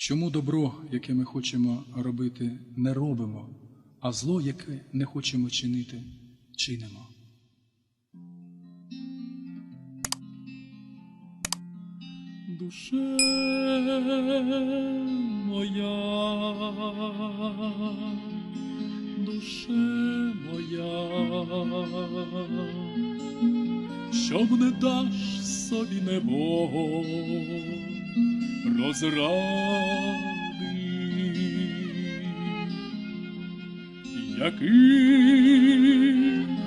Чому добро, яке ми хочемо робити, не робимо, а зло, яке не хочемо чинити, чинимо? Душе моя, душе моя, щоб не даш собі небо розради, яких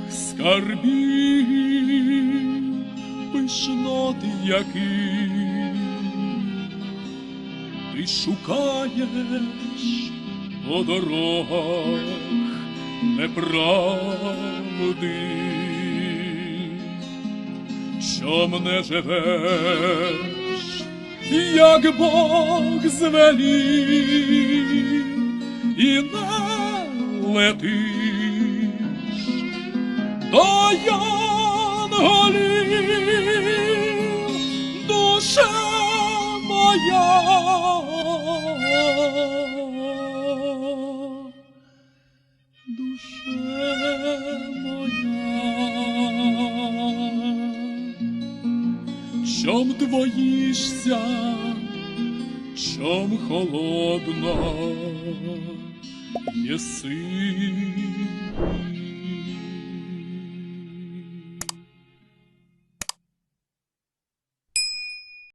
скарбів, пишноти яких ти шукаєш по дорогах неправди, що мене живеш, як Бог звелів, і не летиш до янголів, душе моя. Душе чом двоїшся, чом холодно єси.